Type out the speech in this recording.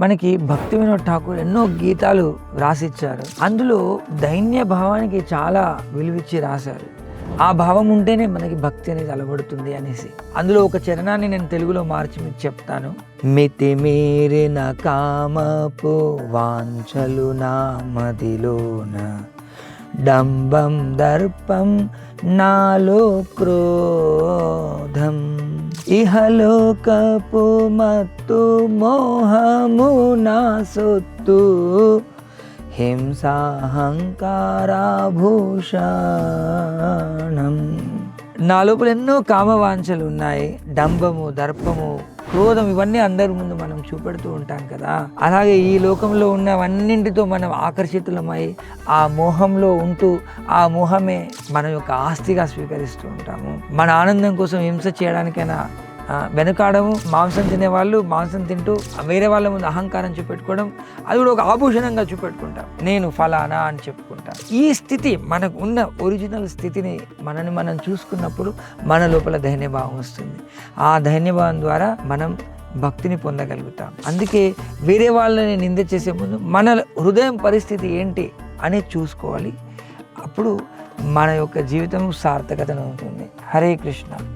మనకి భక్తి వినోద్ ఠాకూర్ ఎన్నో గీతాలు రాసిచ్చారు. అందులో దైన్య భావానికి చాలా విలువిచ్చి రాశారు. ఆ భావం ఉంటేనే మనకి భక్తి అనేది అలవడుతుంది అనేసి. అందులో ఒక చరణాన్ని నేను తెలుగులో మార్చి మీకు చెప్తాను. మితి మీరిన కామపు వాంఛలు నా మదిలోన. డంబం దర్పం నాలో క్రోధం ইহালোকাপো মাতু মোহামুনা সত্তু হিংসাহংকারাভূষণম నా లోపల ఎన్నో కామవాంఛలు ఉన్నాయి. డంబము దర్పము క్రోధం ఇవన్నీ అందరి ముందు మనం చూపెడుతూ ఉంటాం కదా. అలాగే ఈ లోకంలో ఉన్నవన్నింటితో మనం ఆకర్షితులమై ఆ మోహంలో ఉంటూ ఆ మోహమే మన యొక్క ఆస్తిగా స్వీకరిస్తూ ఉంటాము. మన ఆనందం కోసం హింస చేయడానికైనా వెనుకాడము మాంసం తినేవాళ్ళు మాంసం తింటూ వేరే వాళ్ళ ముందు అహంకారం చూపెట్టుకోవడం అది కూడా ఒక ఆభూషణంగా చూపెట్టుకుంటాం. నేను ఫలానా అని చెప్పుకుంటా. ఈ స్థితి మనకు ఉన్న ఒరిజినల్ స్థితిని మనని మనం చూసుకున్నప్పుడు మన లోపల ధైర్యభావం వస్తుంది. ఆ ధైర్యభావం ద్వారా మనం భక్తిని పొందగలుగుతాం. అందుకే వేరే వాళ్ళని నింద చేసే ముందు మన హృదయం పరిస్థితి ఏంటి అనేది చూసుకోవాలి. అప్పుడు మన యొక్క జీవితం సార్థకతను ఉంటుంది. హరే కృష్ణ.